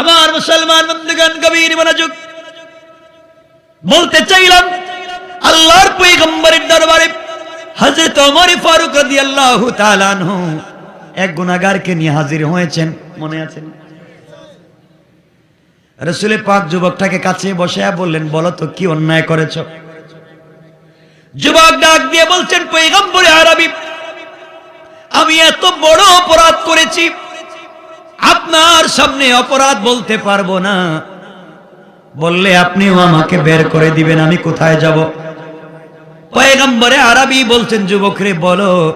আমার মুসলমান বন্ধুগণ, গভীর মনোযোগ বলতে চাইলাম, আল্লাহর পৈগম্বরের দরবারে হযরত ওমর ফারুক রাদিয়াল্লাহু তাআলা আনহু এক গুনাহগারকে নিয়ে হাজির হয়েছেন, মনে আছে? রসুল পাক যুবকটাকে কাছে বসে বললেন, বলো তো কি অন্যায় করেছ? যুবক ডাক দিয়ে বলছেন পৈগম্বরে আরবি, আমি এত বড় অপরাধ করেছি আপনার সামনে অপরাধ বলতে পারব না। বললে আপনিও আমাকে বের করে দিবেন, আমি কোথায় যাব? পয়গম্বরে আরবি বলছেন, যুবকরে, বলো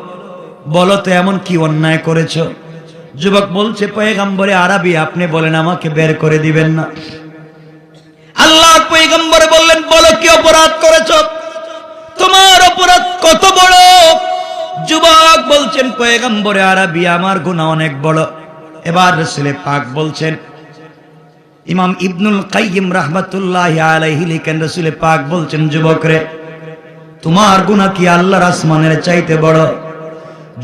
বলো তো এমন কি অন্যায় করেছ? যুবক বলছে, পয়গম্বরে আরবি, আপনি বলেন, আমাকে বের করে দিবেন না। আল্লাহর পয়গম্বরে বললেন, বলো কি অপরাধ করেছ? তোমার অপরাধ কত বড়? যুবক বলছেন, পয়গম্বরে আরবি, আমার গুনাহ অনেক বড়। এবার রসুলে পাক বলছেন, ইমাম ইবনুল কাইয়িম রাহমাতুল্লাহ আলাইহি লিখেন, রসুলে পাক বলছেন যুবক রে তোমার গুনাহ কি আল্লাহর আসমানের চাইতে বড়?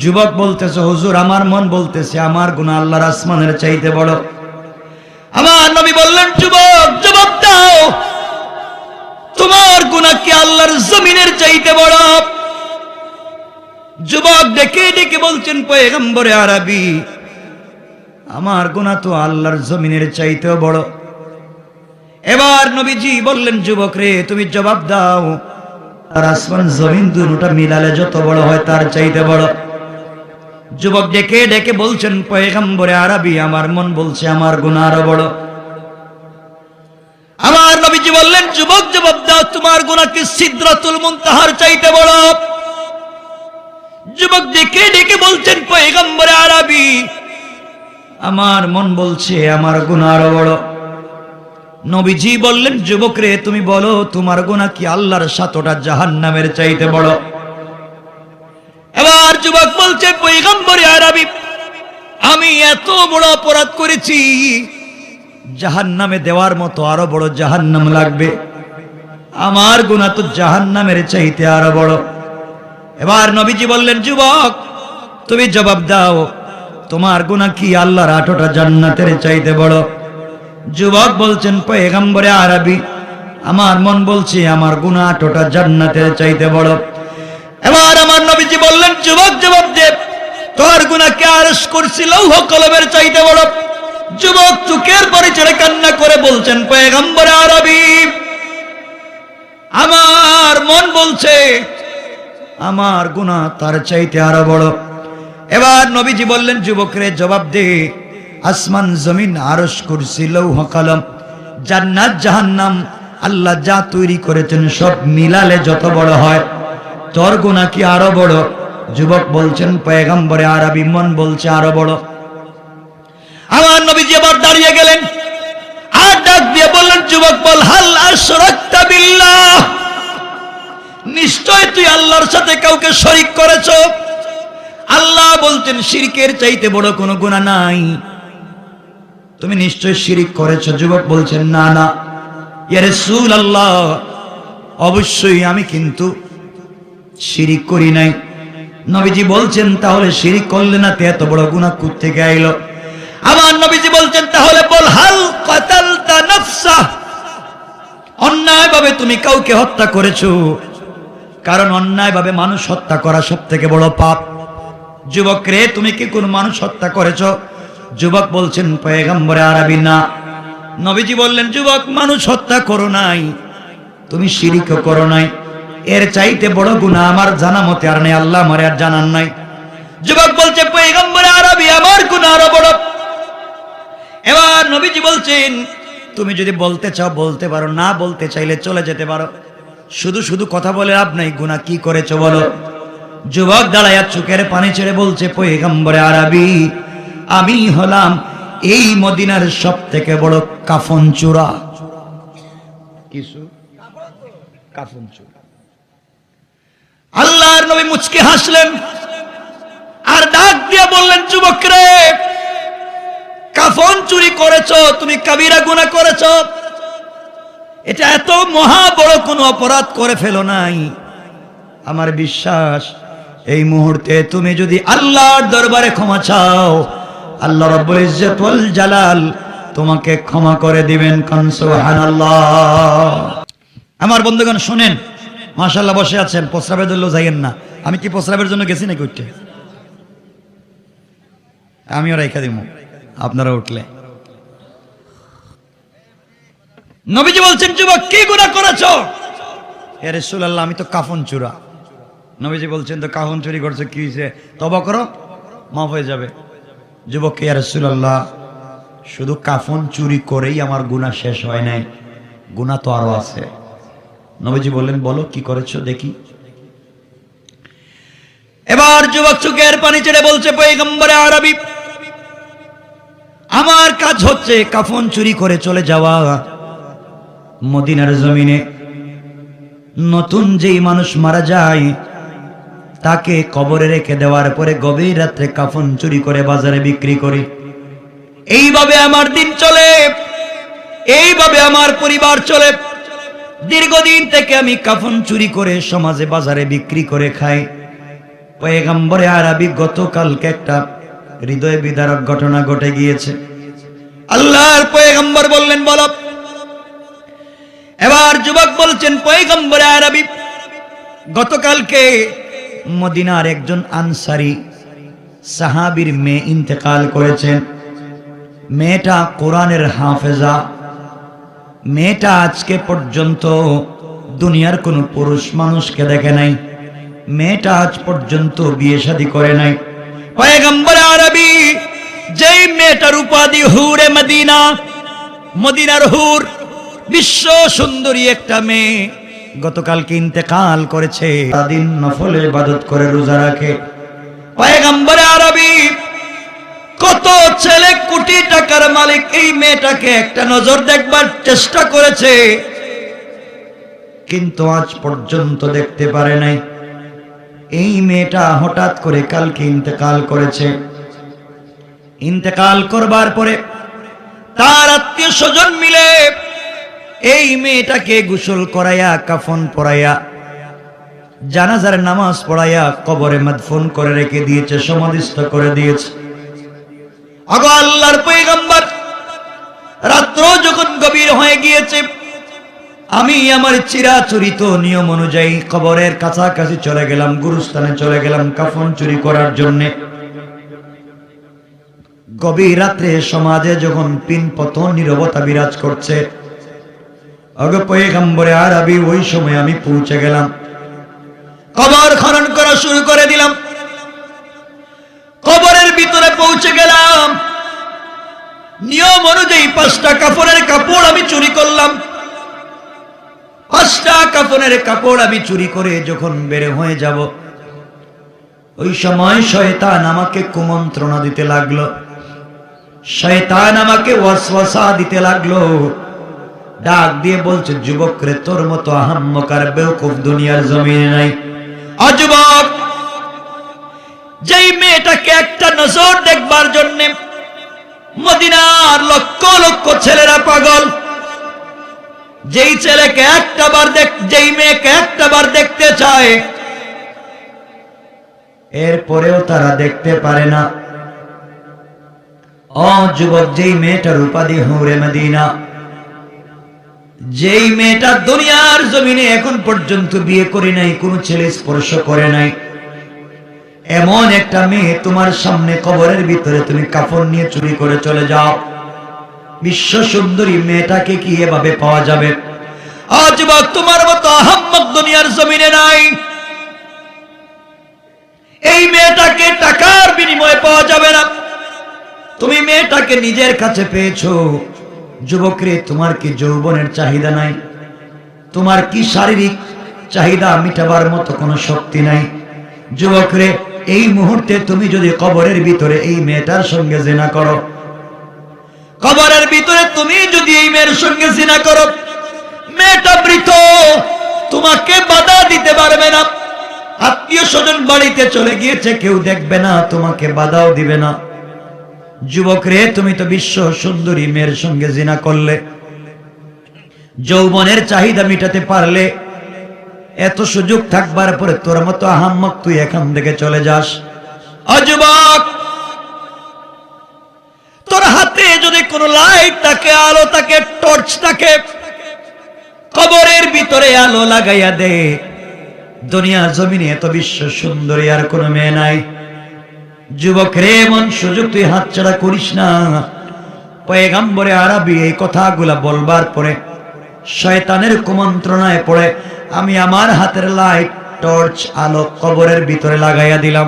যুবক বলতেছে, হুজুর, আমার মন বলতেছে, আমার গুনাহ আল্লাহর আসমানের চাইতে বড়। আমার নবী বললেন, যুবক জবাব দাও, তোমার গুনাহ কি আল্লাহর জমিনের চাইতে বড়? যুবক ডেকে ডেকে বলছেন, পয়গম্বরে আরবি আমার গুনাহ তো আল্লাহর জমিনের চাইতেও বড়। এবার নবীজি বললেন, যুবক রে, তুমি জবাব দাও। আর আসমান, জমিন দুটা মিলালে যত বড় হয় তার চাইতে বড়। যুবক ডেকে ডেকে বলছেন, পয়গম্বরে আরবি, আমার মন বলছে আমার গুনাহ আরও বড়। আমার নবীজি বললেন, যুবক, জবাব দাও, তোমার গুনাহ কি সিদ্রাতুল মুনতাহার চাইতে বড়? যুবক ডেকে ডেকে বলছেন, পয়গম্বরে আমার মন বলছে, আমার গুণা আরও বড়। নবীজি বললেন যুবক রে তুমি বলো, তোমার গুনাহ কি আল্লাহর সাতটা জাহান্নামের চাইতে বড়? এবার যুবক বলছে পৈগম্বরে আরবি, আমি এত বড় অপরাধ করেছি, জাহান্নামে দেওয়ার মতো আরও বড় জাহান্নাম লাগবে। আমার গুনাহ তো জাহান্নামের চাইতে আরও বড়। এবার নবীজি বললেন, যুবক, তুমি জবাব দাও তোমার গুনাহ কি আল্লাহর আঠোটা জান্নাতের চাইতে বড়? যুবক বলছেন, পয়গম্বরে আরবি, আমার মন বলছে আমার গুনাহ আঠোটা জান্নাতের চাইতে বড়। এবার আমার নবীজি বললেন, যুবক জবাব দে তোর গুনাহকে আরশ করছি লৌহ কলমের চাইতে বড়? যুবক চুকের পরে চড়ে কান্না করে বলছেন, পয়গম্বরে আরবি, আমার মন বলছে আমার গুনাহ তার চাইতে আরও বড়। এবার নবীজি বললেন, যুবকরে, জবাব দে। আসমান, জমিন আরস কুরসি, লৌহ, কলম, জান্নাত, জাহান্নাম, আল্লাহ যা তৈরি করেছেন সব মিলালে যত বড় হয়। তোর গুনাহ কি আরও বড়? যুবক বলছেন, পয়গম্বরে আরবি মন বলছে আরও বড়। আমার নবীজি আবার দাঁড়িয়ে গেলেন, আর ডাক দিয়ে বললেন, যুবক, বল, হাল আশরাকতা বিল্লাহ। নিশ্চয় তুই আল্লাহর সাথে কাউকে শরিক করেছ? আল্লাহ বলছেন, শিরকের চাইতে বড় কোনো গুণা নাই। তুমি নিশ্চয় শিরিক করেছ? যুবক বলছেন, না না। ইয়ারে সুল আল্লাহ অবশ্যই আমি কিন্তু শিরিক করি নাই। নবীজি বলছেন, তাহলে শিরিক করলে না তে এত বড় গুণা কুত থেকে আইলো? আমার নবীজি বলছেন, তাহলে বল, হাল কাতালতা নাফসা। অন্যায়ভাবে তুমি কাউকে হত্যা করেছ, কারণ অন্যায়ভাবে মানুষ হত্যা করা সব থেকে বড় পাপ। যুবক রে তুমি কি কোন মানুষ হত্যা করেছ? যুবক বলছেন, পয়গম্বরে আরবি না। নবীজি বললেন, যুবক, মানুষ হত্যা করো নাই। তুমি শিরিক করো নাই। এর চাইতে বড় গুণা আমার জানা মতে আর নেই, আল্লাহ আমার আর জানান নাই। যুবক বলছে, পয়গম্বরে আরবি আমার গুণা আরও বড়। এবার নবীজি বলছেন, তুমি যদি বলতে চাও, বলতে পারো, না বলতে চাইলে চলে যেতে পারো। শুধু শুধু কথা বলে লাভ নাই গুণা কি করেছ বলো? যুবক দাঁড়াইয়া চোখের পানি ছেড়ে বলছে, পয়গম্বরে আরবি, আমি হলাম এই মদিনার সব থেকে বড় কাফন চূড়া। কিছু কাফন চূড়া। আল্লাহর নবী মুচকে হাসলেন আর ডাক দিয়ে বললেন, যুবক রে, কাফন চুরি করেছ, তুমি কাবিরা গুণা করেছ। এটা এত মহা বড় কোনো অপরাধ করে ফেলো নাই। আমার বিশ্বাস এই মুহূর্তে তুমি যদি আল্লাহর দরবারে ক্ষমা চাও, আল্লাহ রব্বুল ইজ্জত ওয়াল জালাল তোমাকে ক্ষমা করে দিবেন কনসুবহানাল্লাহ আমার বন্ধুগণ, শুনেন মাশাল্লাহ বসে আছেন প্রস্রাবের জন্য যাইয়েন না। আমি কি প্রস্রাবের জন্য গেছি নাকি উঠতে? আমিও রেখা দিব আপনারা উঠলে। নবীজি বলছেন, যুবক, কি গুনাহ করেছ? হে রাসূলুল্লাহ, আমি তো কাফন চূড়া। নবীজি বলছেন, তো কাফন চুরি করছ, কি হয়েছে তবা করো, মাফ হয়ে যাবে। যুবক হে রাসূলুল্লাহ, শুধু কাফন চুরি করেই আমার গুনাহ শেষ হয় নাই, গুনাহ তো আরও আছে। নবীজি বললেন, বলো, কি করেছ, দেখি। এবার যুবক চুকের পানি ছেড়ে বলছে, পয়গম্বরে আরবি, আমার কাজ হচ্ছে কাফন চুরি করে চলে যাওয়া। মদিনার জমিনে নতুন যেই মানুষ মারা যায় তাকে কবরে রেখে দেওয়ার পরে গভীর রাত্রে কাফন চুরি করে বাজারে বিক্রি করি। এইভাবে আমার দিন চলে, এইভাবে আমার পরিবার চলে। দীর্ঘদিন থেকে আমি কাফন চুরি করে সমাজে বাজারে বিক্রি করে খাই। পয়গাম্বরে আরবি গতকালকে একটা হৃদয় বিদারক ঘটনা ঘটে গিয়েছে। আল্লাহর পয়গম্বর বললেন, বল। এবার যুবক বলছেন, পয়গম্বরে আরবি, গতকালকে মদিনার একজন আনসারি সাহাবীর মেয়ে ইন্তেকাল করেছেন। মেয়েটা কোরআনের হাফেজা। মেয়েটা আজকে পর্যন্ত দুনিয়ার কোনো পুরুষ মানুষকে দেখে নাই। মেয়েটা আজ পর্যন্ত বিয়ে শাদী করে নাই। আরবি, যেই মেয়েটার উপাধি হুরে মদিনা, মদিনার হুর, বিশ্ব সুন্দরী একটা মেয়ে। গতকালকে ইন্তেকাল করেছে দিন নফলে ইবাদত করে রোজা রাখে। পয়গম্বর আরবি, কত ছেলে কোটি টাকার মালিক, এই মেয়েটাকে একটা নজর দেখবার চেষ্টা করেছে। কিন্তু আজ পর্যন্ত দেখতে পারে নাই। এই মেয়েটা হঠাৎ করে কালকে ইন্তেকাল করেছে। ইন্তেকাল করবার পরে তার আত্মীয় স্বজন মিলে এই মেয়েটাকে গোসল করাইয়া, কাফন পরাইয়া, জানাজার নামাজ পড়াইয়া কবরে মাদফুন করে রেখে দিয়েছে, সমাধিস্থ করে দিয়েছে। আগো আল্লাহর পয়গম্বর, রাত্র যখন গভীর হয়ে গিয়েছে, আমি আমার চিরাচরিত নিয়ম অনুযায়ী কবরের কাছাকাছি চলে গেলাম, গুরুস্থানে চলে গেলাম কাফন চুরি করার জন্য। গভীর রাত্রে সমাজে যখন পিন পতন, নিরবতা বিরাজ করছে অগে পয়গম্বরে আরবি ওই সময় আমি পৌঁছে গেলাম। কবর খনন করা শুরু করে দিলাম। কবরের ভিতরে পৌঁছে গেলাম। নিয়ম অনুযায়ী পাঁচটা কাপড়ের কাপড় আমি চুরি করলাম। পাঁচটা কাপড়ের কাপড় আমি চুরি করে যখন বেড়ে হয়ে যাব, ওই সময় শয়তান আমাকে কুমন্ত্রণা দিতে লাগল। শয়তান আমাকে ওয়াসওয়াসা দিতে লাগল। ডাক দিয়ে বলছে যুবক রে তোর মতো আহাম্মকার বেউকুফ দুনিয়ার জমিনে নাই। অযুবক যেই মেয়েটাকে একটা নজর দেখবার জন্য মদিনার লক্ষ লক্ষ ছেলেরা পাগল, যেই ছেলেকে একটা বার দেখ, যেই মেয়েকে একটা বার দেখতে চায় এরপরেও তারা দেখতে পারে না। ও যুবক, যেই মেয়েটার উপাধি হুরে মদিনা যেই মেয়েটা দুনিয়ার জমিনে এখন পর্যন্ত বিয়ে করে নাই, কোন ছেলে স্পর্শ করে নাই। এমন একটা মেয়ে তোমার সামনে কবরের ভিতরে তুমি কাপড় নিয়ে চুরি করে চলে যাও। বিশ্ব সুন্দরী মেয়েটাকে কি এভাবে পাওয়া যাবে? আজ বা তোমার মতো আহাম্মক দুনিয়ার জমিনে নাই। এই মেয়েটাকে টাকার বিনিময়ে পাওয়া যাবে না। তুমি মেয়েটাকে নিজের কাছে পেয়েছ। যুবকরে, তোমার কি যৌবনের চাহিদা নাই? তোমার কি শারীরিক চাহিদা মিটাবার মতো কোনো শক্তি নাই? যুবকরে, এই মুহূর্তে তুমি যদি কবরের ভিতরে এই মেয়েটার সঙ্গে জেনা করো, কবরের ভিতরে তুমি যদি এই মেয়ের সঙ্গে জিনা করো, মেয়েটা মৃত তোমাকে বাধা দিতে পারবে না। আত্মীয় স্বজন বাড়িতে চলে গিয়েছে, কেউ দেখবে না, তোমাকে বাধাও দিবে না। যুবক রে তুমি তো বিশ্ব সুন্দরী, মেয়ের সঙ্গে জিনা করলে। যৌবনের চাহিদা মিটাতে পারলে, এত সুযোগ থাকবার পরে তোর মতো আহাম্মক তুই এখান থেকে চলে যাস। অযুবক তোর হাতে যদি কোন লাইট থাকে, আলো থাকে, টর্চ থাকে, কবরের ভিতরে আলো লাগাইয়া দে। দুনিয়া জমিনে এত বিশ্ব সুন্দরী আর কোন মেয়ে নাই। যুবক রে মন সুযোগ তুই হাতছাড়া করিস না। পয়গাম্বরে আরবি এই কথাগুলা বলবার পরে, শয়তানের কুমন্ত্রণায় পড়ে, আমি আমার হাতের লাইট, টর্চ, আলো কবরের ভিতরে লাগাইয়া দিলাম।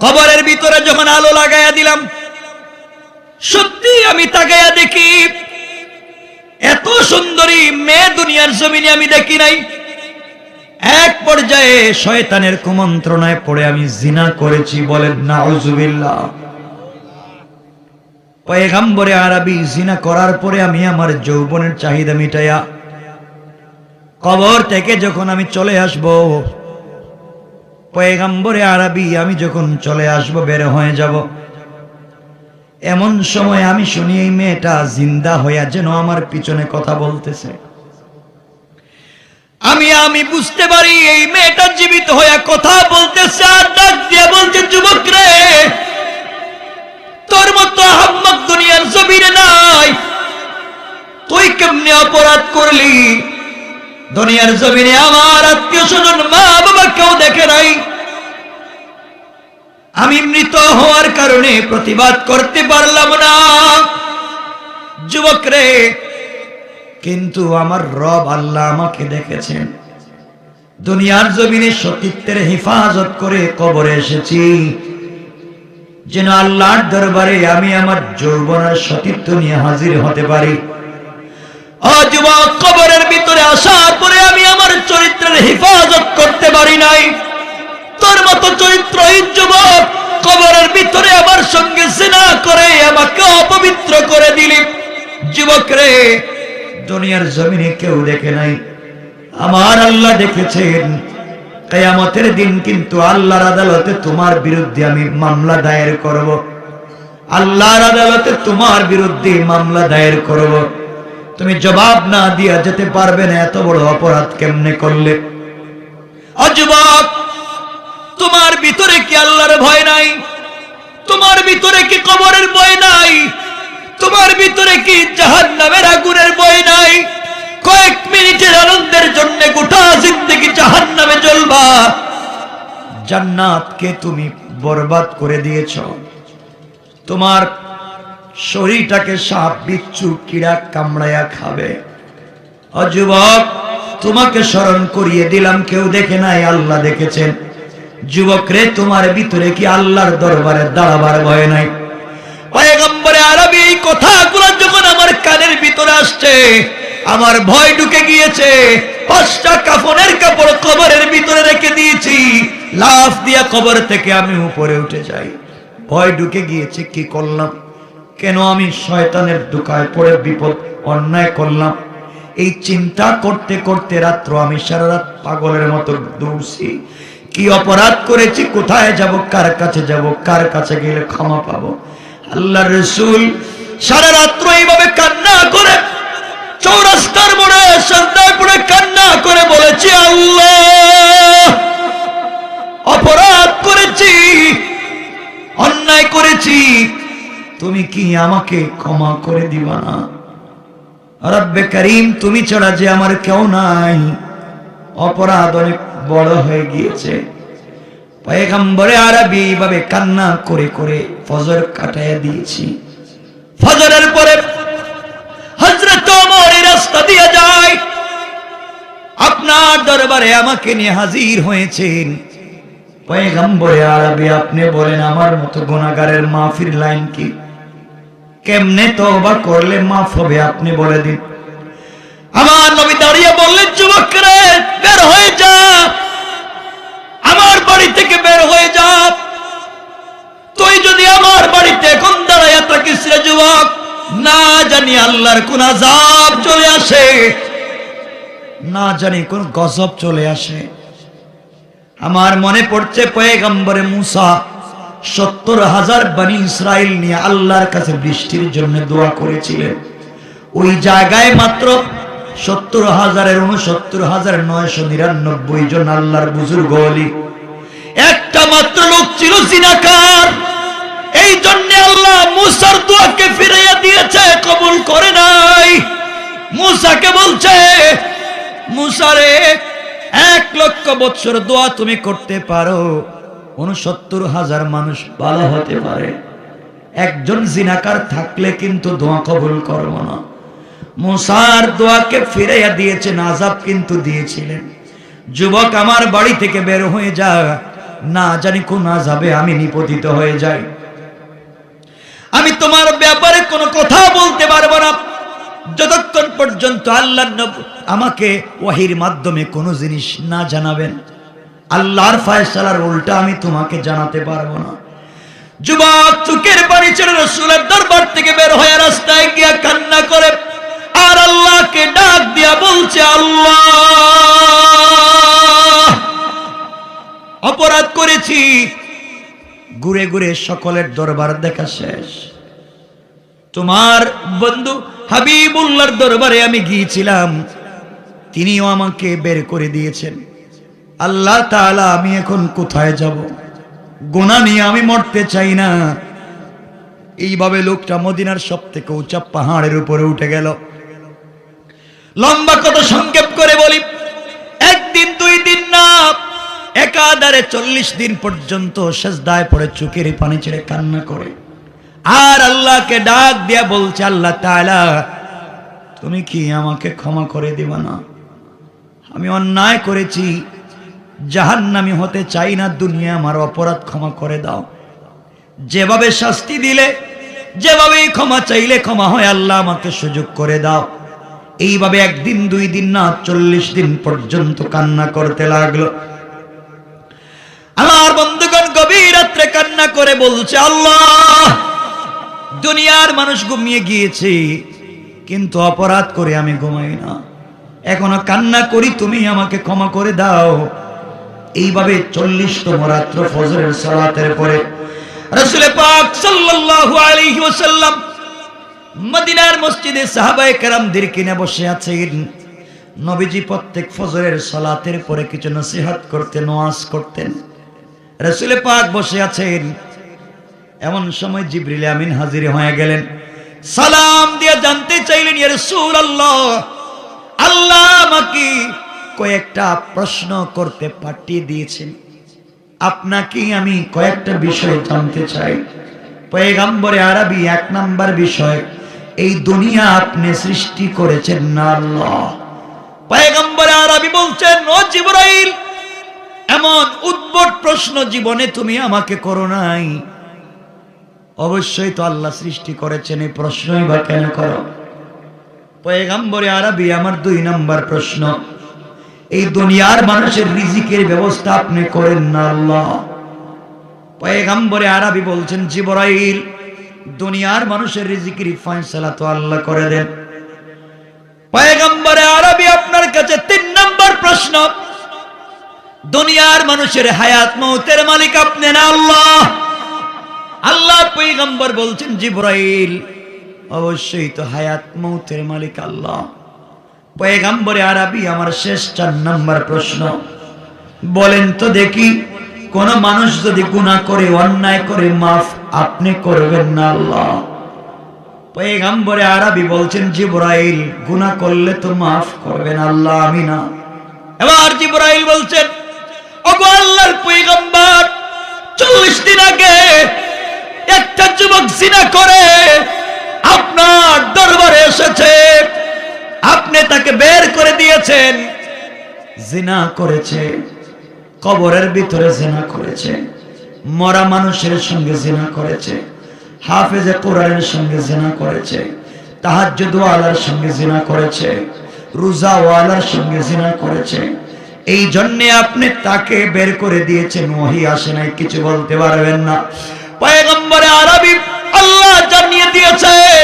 কবরের ভিতরে যখন আলো লাগাইয়া দিলাম, সত্যি আমি তাকাইয়া দেখি, এত সুন্দরী মেয়ে দুনিয়ার জমিনে আমি দেখি নাই। এক পর্যায়ে শয়তানের কুমন্ত্রণায় পড়ে আমি জিনা করেছি, বলেন, নাউজুবিল্লাহ। পয়গাম্বরে আরবি জিনা করার পরে আমি আমার যৌবনের চাহিদা মিটাইয়া কবর থেকে যখন আমি চলে আসব, পয়গাম্বরে আরবি আমি যখন চলে আসব, বের হয়ে যাব। এমন সময় আমি শুনি, এই মেয়েটা জিন্দা হইয়া যেন আমার পিছনে কথা বলতেছে। আমি আমি বুঝতে পারি এই মেয়েটা জীবিত হইয়া কথা বলতেছে আর ডাক দিয়ে বলছে, যুবক রে, তোর মতো আহম্মক দুনিয়ার জমিনে নাই। তুই কেমনে অপরাধ করলি? দুনিয়ার জমিনে আমার আত্মীয় স্বজন মা বাবা কেউ দেখে নাই। আমি মৃত হওয়ার কারণে প্রতিবাদ করতে পারলাম না। যুবক রে কিন্তু আমার রব আল্লাহ আমাকে দেখেছেন। দুনিয়ার জমিনে সতীত্বের হেফাজত করে কবরে এসেছি। যেন আল্লাহর দরবারে আমি আমার যৌবনের সতীত্ব নিয়ে হাজির হতে পারি। কবরের ভিতরে আসার পরে আমি আমার চরিত্রের হেফাজত করতে পারি নাই। তোর মতো চরিত্রহীন যুবক কবরের ভিতরে আমার সঙ্গে সেনা করে, আমাকে অপবিত্র করে দিলি। যুবক রে দুনিয়ার জমিনে কেউ দেখে নাই। আমার আল্লাহ দেখেছেন। কেয়ামতের দিন কিন্তু আল্লাহর আদালতে তোমার বিরুদ্ধে আমি মামলা দায়ের করব। আল্লাহর আদালতে তোমার বিরুদ্ধে মামলা দায়ের করব। তুমি জবাব না দিয়া যেতে পারবে না, এত বড় অপরাধ কেমনে করলে? অযুবক তোমার ভিতরে কি আল্লাহর ভয় নাই? তোমার ভিতরে কি কবরের ভয় নাই? তোমার ভিতরে কি জাহান নামের আগুনের ভয় নাই? কয়েক মিনিটের আনন্দের জন্য গোটা জিন্দগি জাহান নামে জ্বলবা। জান্নাতকে তুমি বরবাদ করে দিয়েছ। তোমার শরীরটাকে সাপ, বিচ্ছু, কিড়া কামড়ায়া খাবে। অযুবক তোমাকে স্মরণ করিয়ে দিলাম, কেউ দেখে নাই, আল্লাহ দেখেছেন। যুবক রে তোমার ভিতরে কি আল্লাহর দরবারে দাঁড়াবার ভয় নাই? পয়গম্বরে আরবি এই কথাগুলো যখন আমার কানের ভিতরে আসছে, আমার ভয় ঢুকে গিয়েছে। পাঁচটা কাফনের কাপড় কবরের ভিতরে রেখে দিয়েছি। লাফ দিয়া কবর থেকে আমি উপরে উঠে যাই। ভয় ঢুকে গিয়েছে, কি করলাম? কেন আমি শয়তানের দুকায় পড়ে বিপদ অন্যায় করলাম? এই চিন্তা করতে করতে রাত্র আমি সারা রাত পাগলের মতো দৌড়ছি। কি অপরাধ করেছি? কোথায় যাব? কার কাছে যাব? কার কাছে গেলে ক্ষমা পাবো? আল্লাহ রসুল সারা রাত্র এইভাবে কান্না করে চৌরাস্তার মোড়ে সন্ধ্যায় পড়ে কান্না করে বলেছি, আল্লাহ, অপরাধ করেছি, অন্যায় করেছি, তুমি কি আমাকে ক্ষমা করে দিবা না? রব্বে করিম, তুমি ছাড়া যে আমার কেউ নাই। অপরাধ অনেক বড় হয়ে গিয়েছে। পয়গম্বরে আরবি এইভাবে কান্না করে করে ফজর কাটাইয়া দিয়েছি। ফজরের পরে হজরত রাস্তা দিয়ে যায়। আপনার দরবারে আমাকে নিয়ে হাজির হয়েছেন। পয়গম্বরে আরবি, আপনি বলেন, আমার মতো গুণাগারের মাফির লাইন কি? কেমনে তওবা করলে মাফ হবে? আপনি বলে দিন। আমার নবী দাঁড়িয়ে বললেন যুবক রে বের হয়ে যা। থেকে বের হয়ে যা। তুই যদি আমার বাড়িতে এখন দাঁড়াইয়া থাকিস রে যুবক, না জানি আল্লাহর কোন আজাব চলে আসে, না জানি কোন গজব চলে আসে। আমার মনে পড়ছে পয়গম্বরে মুসা, সত্তর হাজার বানি ইসরায়েল নিয়ে আল্লাহর কাছে বৃষ্টির জন্য দোয়া করেছিলেন। ওই জায়গায় মাত্র সত্তর হাজারের উনসত্তর হাজার নয়শো নিরানব্বই জন আল্লাহর বুজুর্গ অলি একটা মাত্র লোক ছিল সিনাকার এই জন্য আল্লাহ মুসার দোয়াকে ফিরাইয়া দিয়েছে, কবুল করে নাই। মুসাকে বলছে, মুসারে, এক লক্ষ বৎসর দোয়া তুমি করতে পারো। উনসত্তর হাজার মানুষ ভালো হতে পারে। একজন জিনাকার থাকলে কিন্তু দোয়া কবুল করব না। মুসার দোয়াকে ফিরাইয়া দিয়েছেন, আজাব কিন্তু দিয়েছিলেন। যুবক আমার বাড়ি থেকে বের হয়ে যা না জানি কোন আজাবে আমি নিপতিত হয়ে যাই। আমি তোমার ব্যাপারে কোনো কথা বলতে পারব না। যতক্ষণ পর্যন্ত আল্লাহ আমাকে ওয়াহির মাধ্যমে কোনো জিনিস না জানাবেন, আল্লাহর ফায়সালার উল্টা আমি তোমাকে জানাতে পারব না। যুবক চুকের পানি ছেড়ে রসুলের দরবার থেকে বের হয়ে রাস্তায় গিয়া কান্না করে, আর আল্লাহকে ডাক দিয়া বলছে, আল্লাহ! অপরাধ করেছি। ঘুরে ঘুরে সকলের দরবার দেখা শেষ। তোমার বন্ধু হাবিবুল্লাহর দরবারে আমি গিয়েছিলাম। তিনিও আমাকে বের করে দিয়েছেন। আল্লাহ তাআলা, আমি এখন কোথায় যাব? গোনা নিয়ে আমি মরতে চাই না। এইভাবে লোকটা মদিনার সব থেকে উঁচা পাহাড়ের উপরে উঠে গেল। লম্বা কত সংক্ষেপ করে বলি একাধারে চল্লিশ দিন পর্যন্ত সেজদায় পড়ে চোখের পানি ছেড়ে কান্না করে। আর আল্লাহকে ডাক দিয়া বলছে, আল্লাহ তুমি কি আমাকে ক্ষমা করে দিবা না? আমি অন্যায় করেছি, জাহান্নামি হতে চাই না, দুনিয়া আমার অপরাধ ক্ষমা করে দাও। যেভাবে শাস্তি দিলে যেভাবে ক্ষমা চাইলে ক্ষমা হয়, আল্লাহ আমাকে সুযোগ করে দাও। এইভাবে একদিন, দুই দিন না, চল্লিশ দিন পর্যন্ত কান্না করতে লাগল। আমার বন্ধুগণ গভীর রাত্রে কান্না করে বলছে, আল্লাহ, দুনিয়ার মানুষ ঘুমিয়ে গিয়েছে, কিন্তু অপরাধ করে আমি ঘুমাই না। এখনও কান্না করি, তুমি আমাকে ক্ষমা করে দাও। এইভাবে চল্লিশতম রাত্র ফজরের সালাতের পরে রসুলে পাক সাল্লাল্লাহু আলাইহি ওয়াসাল্লাম মদিনার মসজিদে সাহাবায়ে কেরামদের কিনে বসে আছেন। নবীজি প্রত্যেক ফজরের সালাতের পরে কিছু নসিহত করতেন, ওয়াজ করতেন। রসুলে পাক বসে আছেন। এমন সময় জিবরিল আমিন হাজির হয়ে গেলেন। সালাম দিয়ে জানতে চাইলেন আল্লাহ আমাকে কয়েকটা প্রশ্ন করতে পাঠিয়ে দিয়েছেন। আপনাকে আমি কয়েকটা বিষয় জানতে চাই। পয়গাম্বরে আরবি এক নাম্বার বিষয়, এই দুনিয়া আপনি সৃষ্টি করেছেন না আল্লাহ? পয়গাম্বরে আরবি বলছেন, ও জিবরাইল এমন উদ্ভট প্রশ্ন জীবনে তুমি আমাকে করো নাই। অবশ্যই তো আল্লাহ সৃষ্টি করেছেন, এই প্রশ্নই বা কেন করো? পয়গাম্বরে আরবি আমার দুই নাম্বার প্রশ্ন, এই দুনিয়ার মানুষের রিজিকের ব্যবস্থা আপনি করেন না আল্লাহ। পয়গাম্বরে আরবি বলছেন, জিবরাইল, দুনিয়ার মানুষের রিজিকের ফয়সালা তো আল্লাহ করে দেন। পয়গাম্বরে আরবি আপনার কাছে তিন নম্বর প্রশ্ন দুনিয়ার মানুষের হায়াত মৌতের মালিক আপনি না আল্লাহ। আল্লাহ পৈগম্বর বলছেন, জিব্রাইল, অবশ্যই তো হায়াত মৌতের মালিক আল্লাহ। পয়গাম্বরে আরবি আমার শেষ চার নম্বর প্রশ্ন। বলেন তো দেখি, কোন মানুষ যদি গুনাহ করে, অন্যায় করে, মাফ আপনি করবেন না আল্লাহ? পয়গাম্বরে আরবি বলছেন, জিব্রাইল, গুনাহ করলে তো মাফ করবেন আল্লাহ, আমি না। এবার জিব্রাইল বলছেন আল্লাহর পয়গম্বর চল্লিশ দিন আগে একটা যুবক জিনা করে আপনার দরবারে এসেছে। আপনি তাকে বের করে দিয়েছেন। জিনা করেছে, কবরের ভিতরে জিনা করেছে, মরা মানুষের সঙ্গে জিনা করেছে, হাফেজে কোরআনের সঙ্গে জিনা করেছে তাহাজ্জুদ ওয়ালার সঙ্গে জিনা করেছে রোজা ওয়ালার সঙ্গে জিনা করেছে এই জন্য আপনি তাকে বের করে দিয়েছেন, ওহি আসে নাই, কিছু বলতে পারবেন না। পয়গম্বরে আরবি আল্লাহ জানিয়ে দিয়েছেন,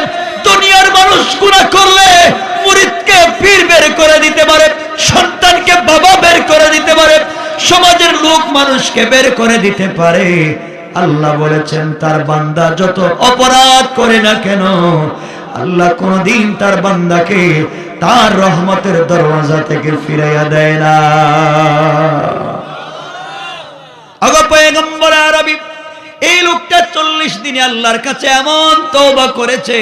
দুনিয়ার মানুষ গুনাহ করলে মুরিদকে পীর বের করে দিতে পারে, সন্তানকে বাবা বের করে দিতে পারে, সমাজের লোক মানুষকে বের করে দিতে পারে। আল্লাহ বলেছেন, তার বান্দা যত অপরাধ করে না কেন, আল্লাহ কোনদিন তার বান্দাকে তার রহমতের দরওয়াজা থেকে ফিরাইয়া দেয় না। এই লোকটা চল্লিশ দিনে আল্লাহর কাছে এমন তওবা করেছে,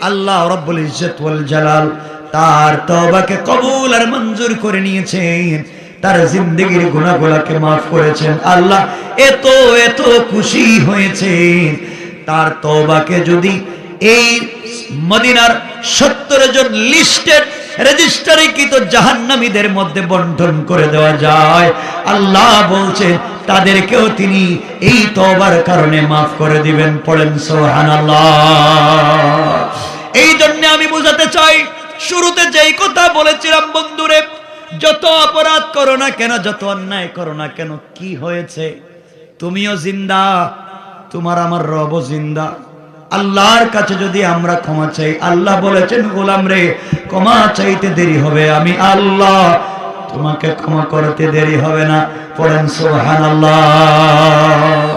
আল্লাহ রব্বুল ইজ্জত জালাল তার তওবাকে কবুল আর মঞ্জুর করে নিয়েছেন, তার জিন্দগির গুনাহগুলোকে maaf করেছেন। আল্লাহ এত এত খুশি হয়েছেন, তার তওবাকে যদি এই মদিনার সত্তর জন লিস্টেড রেজিস্টারিকৃত জাহান্নামীদের মধ্যে বন্টন করে দেওয়া যায়। আল্লাহ বলছে, তাদেরকেও তিনি এই তওবার কারণে মাফ করে দিবেন। পড়েন সুবহানাল্লাহ। এই জন্য আমি বোঝাতে চাই, শুরুতে যেই কথা বলেছিলাম, বন্ধুরে, যত অপরাধ করো না কেন, যত অন্যায় করো না কেন, কি হয়েছে? তুমিও জিন্দা, তোমার আমার রব জিন্দা। আল্লাহর কাছে যদি আমরা ক্ষমা চাই, আল্লাহ বলেছেন, গোলাম রে, ক্ষমা চাইতে দেরি হবে। আমি আল্লাহ, তোমাকে ক্ষমা করতে দেরি হবে না। পড়েন সুবহানাল্লাহ।